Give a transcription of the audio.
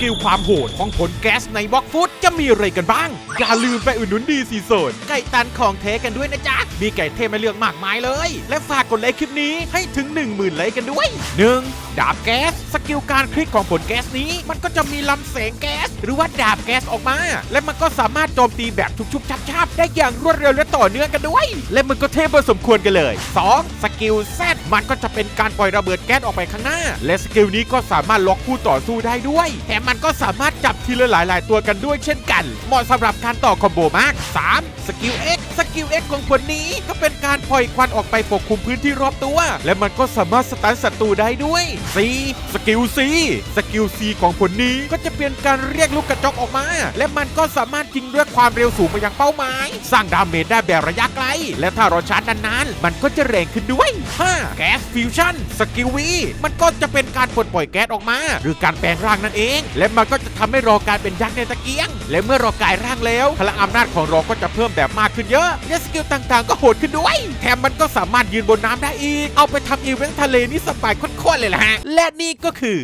กิลความโหดของผลแก๊สในบล็อกฟุตจะมีอะไรกันบ้าง อย่าลืมไปอุดหนุนดีซีโซนไก่ตันของเทกันด้วยนะจ๊ะ มีไก่เทมาเลือกมากมายเลย และฝากกดไลค์คลิปนี้ให้ถึง 10,000ไลค์กันด้วย 1. ดาบแก๊ส สกิลการคลิกของผลแก๊สนี้ มันก็จะมีลำแสงแก๊ส หรือว่าดาบแก๊สออกมา และมันก็สามารถโจมตีแบบชุบๆชับๆได้อย่างรวดเร็วและต่อเนื่องกันด้วย และมันก็เทพพอสมควรกันเลย 2. สกิลแซดมันก็จะเป็นการปล่อยระเบิดแก๊สออกไปข้างหน้า และสกิลนี้ก็สามารถล็อกคู่ต่อสู้ได้ด้วยแถมมันก็สามารถจับทีละหลาย ๆ ตัวกันด้วยเช่นกัน เหมาะสำหรับการต่อคอมโบมาก 3. สกิล X สกิล X ของผลนี้ก็เป็นการปล่อยควันออกไปปกคลุมพื้นที่รอบตัว และมันก็สามารถสตันศัตรูได้ด้วย 4. สกิล C สกิล C ของผลนี้ก็จะเป็นการเรียกลูกกระจอกออกมา และมันก็สามารถยิงด้วยความเร็วสูงไปยังเป้าหมาย สร้างดาเมจได้แบบระยะไกล และถ้าเราชาร์จนานๆ มันก็จะแรงขึ้นด้วย 5. แก๊สฟิวชั่นสกิล V มันก็จะเป็นการปลดปล่อยแก๊สออกมา หรือการแปลงร่างนั่นเอง และมันก็จะทำให้รอกลายเป็นยักษ์ในตะเกียง และเมื่อรอกลายร่างแล้วพลังอำนาจของรอก็จะเพิ่มแบบมากขึ้นเยอะและสกิลต่างๆ ก็โหดขึ้นด้วย แถมมันก็สามารถยืนบนน้ำได้อีก เอาไปทำอีเวนต์ทะเลนี่สบายโคตรๆเลยล่ะฮะและนี่ก็คือ